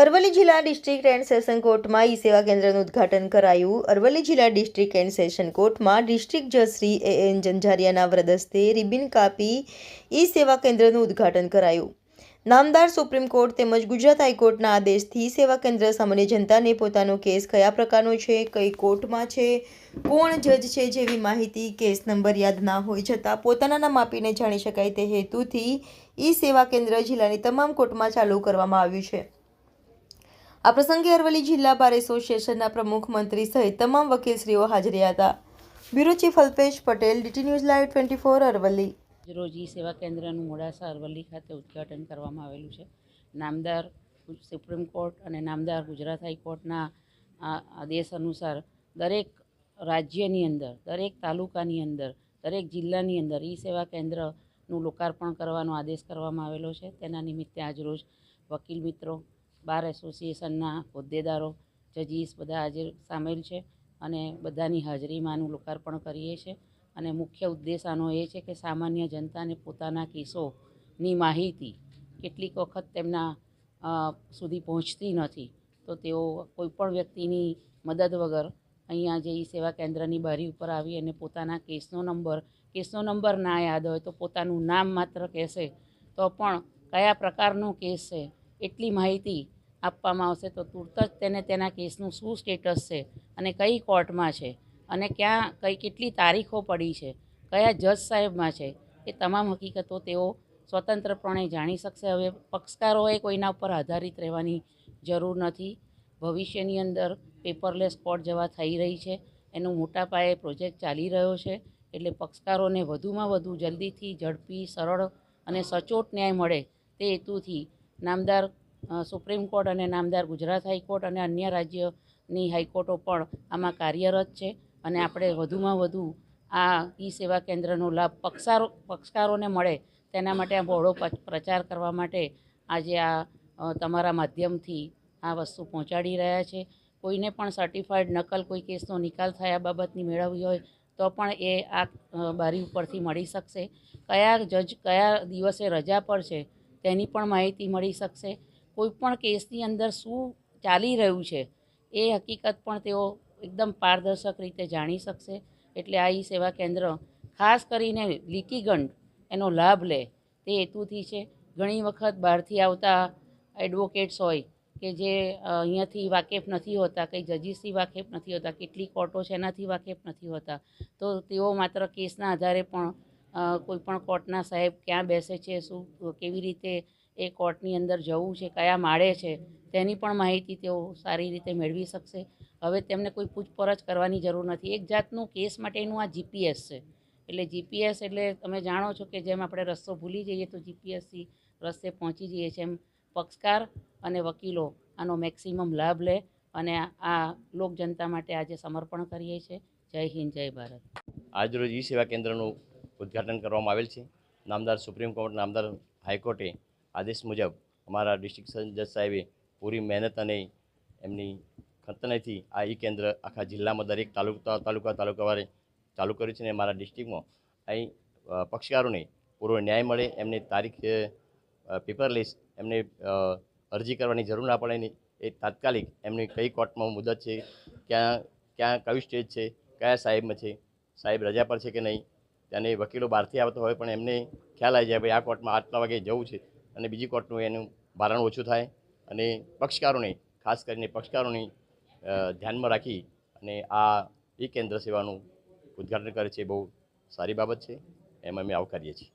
અરવલ્લી જિલ્લા district and session કોર્ટમાં ઈ સેવા કેન્દ્રનું ઉદ્ઘાટન કરાયું. અરવલ્લી જિલ્લા ડિસ્ટ્રિક્ટ એન્ડ સેશન કોર્ટમાં ડિસ્ટ્રિક્ટ જજ શ્રી એ એન જંજારિયાના વ્રદસ્તે રિબિન કાપી ઈ સેવા કેન્દ્રનું ઉદ્ઘાટન કરાયું. નામદાર સુપ્રીમ કોર્ટ તેમજ ગુજરાત હાઈકોર્ટના આદેશથી સેવા કેન્દ્ર સામાન્ય જનતાને પોતાનો કેસ કયા પ્રકારનો છે, કઈ કોર્ટમાં છે, કોણ જજ છે જેવી માહિતી કેસ નંબર યાદ ના હોય છતાં પોતાના નામ આપીને જાણી શકાય તે હેતુથી ઈ સેવા કેન્દ્ર જિલ્લાની તમામ કોર્ટમાં ચાલુ કરવામાં આવ્યું છે. આ પ્રસંગે અરવલ્લી જિલ્લા બાર એસોસિએશનના પ્રમુખ મંત્રી સહિત તમામ વકીલશ્રીઓ હાજરી હતા. Bureau chief Alpesh Patel, DT news live twenty four Aravalli. રોજ સેવા કેન્દ્રનું મોડાસા અરવલ્લી ખાતે ઉદ્ઘાટન કરવામાં આવેલું છે. નામદાર સુપ્રીમ કોર્ટ અને નામદાર ગુજરાત હાઈકોર્ટના આદેશ અનુસાર દરેક રાજ્યની અંદર, દરેક તાલુકાની અંદર, દરેક જિલ્લાની અંદર ઈ સેવા કેન્દ્રનું લોકાર્પણ કરવાનો આદેશ કરવામાં આવેલો છે. તેના નિમિત્તે આજરોજ વકીલ મિત્રો બાર એસોસિએશનના હોદ્દેદારો, જજીસ બધા આજે સામેલ છે અને બધાની હાજરીમાં આનું લોકાર્પણ કરીએ છીએ અને મુખ્ય ઉદ્દેશ આનો એ છે કે સામાન્ય જનતાને પોતાના કેસોની માહિતી કેટલીક વખત તેમના સુધી પહોંચતી નથી. તો તેઓ કોઈપણ વ્યક્તિની મદદ વગર અહીંયા જે સેવા કેન્દ્રની બારી ઉપર આવી અને પોતાના કેસનો નંબર કેસનો નંબર ના યાદ હોય તો પોતાનું નામ માત્ર કહેશે. તો પણ કયા પ્રકારનો કેસ છે, એટલી માહિતી આપવામાં આવશે તો તુરત જ તેને તેના કેસનું શું સ્ટેટસ છે અને કઈ કોર્ટમાં છે અને ક્યાં, કઈ કેટલી તારીખો પડી છે, કયા જજ સાહેબમાં છે, એ તમામ હકીકતો તેઓ સ્વતંત્રપણે જાણી શકશે. હવે પક્ષકારોએ કોઈના ઉપર આધારિત રહેવાની જરૂર નથી. ભવિષ્યની અંદર પેપરલેસ કોર્ટ જવા થઈ રહી છે. એનો મોટા પાયે પ્રોજેક્ટ ચાલી રહ્યો છે. એટલે પક્ષકારોને વધુમાં વધુ જલ્દીથી ઝડપી, સરળ અને સચોટ ન્યાય મળે તે હેતુથી નામદાર સુપ્રીમ કોર્ટ અને નામદાર ગુજરાત હાઈકોર્ટ અને અન્ય રાજ્યની હાઈકોર્ટો પણ આમાં કાર્યરત છે અને આપણે વધુમાં વધુ આ ઈ સેવા કેન્દ્રનો લાભ પક્ષારો, પક્ષકારોને મળે તેના માટે આ બહોળો પ્રચાર કરવા માટે આજે આ તમારા માધ્યમથી આ વસ્તુ પહોંચાડી રહ્યા છે. કોઈને પણ સર્ટિફાઈડ નકલ કોઈ કેસનો નિકાલ થયા બાબતની મેળવવી હોય તો પણ એ આ બારી ઉપરથી મળી શકશે. કયા જજ કયા દિવસે રજા પર છે તેની પણ માહિતી મળી શકશે. કોઈ પણ કેસની અંદર શું ચાલી રહ્યું છે, એ હકીકત પણ તેઓ એકદમ પારદર્શક રીતે જાણી શકશે. એટલે આ ઈ સેવા કેન્દ્ર ખાસ કરીને લીકીગંડ એનો લાભ લે તે હેતુથી છે. ઘણી વખત બહારથી આવતા એડવોકેટ્સ હોય કે જે અહીંયાથી વાકેફ નથી હોતા, કંઈ જજીસથી વાકેફ નથી હોતા કેટલી કોર્ટો છે એનાથી વાકેફ નથી હોતા, તો તેઓ માત્ર કેસના આધારે પણ કોઈપણ કોઈ પણ કોર્ટના સાહેબ ક્યાં બેસે છે, શું, કેવી રીતે એ કોર્ટની અંદર જવું છે, કયા માળે છે, તેની પણ માહિતી તેઓ સારી રીતે મેળવી શકશે. હવે તેમને કોઈ પૂછપરછ કરવાની જરૂર નથી. એક જાતનું કેસ માટેનું આ જીપીએસ છે. એટલે જીપીએસ એટલે તમે જાણો છો કે જેમ આપણે રસ્તો ભૂલી જઈએ તો જીપીએસથી રસ્તે પહોંચી જઈએ છીએ એમ પક્ષકાર અને વકીલો આનો મેક્સિમમ લાભ લે અને આ લોક જનતા માટે આજે સમર્પણ કરીએ છીએ. જય હિન્દ, જય ભારત. આજરોજ ઈ સેવા કેન્દ્રનું ઉદ્ઘાટન કરવામાં આવેલ છે. નામદાર સુપ્રીમ કોર્ટ, નામદાર હાઈકોર્ટે આદેશ મુજબ અમારા ડિસ્ટ્રિક્ટ જજ સાહેબે પૂરી મહેનત અને એમની ખતનેથી આ ઈ કેન્દ્ર આખા જિલ્લામાં દરેક તાલુકા તાલુકા, તાલુકાવારે ચાલુ કર્યું છે અને મારા ડિસ્ટ્રિક્ટમાં. અહીં પક્ષકારોને પૂરો ન્યાય મળે, એમને તારીખ પેપરલેસ એમને અરજી કરવાની જરૂર ના પડે એ તાત્કાલિક એમની કઈ કોર્ટમાં મુદત છે, ક્યાં ક્યાં કયું સ્ટેજ છે, કયા સાહેબમાં છે, સાહેબ રજા પર છે કે નહીં અને વકીલો બહારથી આવતા હોય પણ એમને ખ્યાલ આવી જાય ભાઈ આ કોર્ટમાં આટલા વાગે જવું છે. અને બીજી કોર્ટનું એનું ભારણ ઓછું થાય અને પક્ષકારોને, ખાસ કરીને પક્ષકારોને ધ્યાનમાં રાખી અને આ ઈ કેન્દ્ર સેવાનું ઉદ્ઘાટન કરે છે બહુ સારી બાબત છે. એમ અમે આવકારીએ છીએ.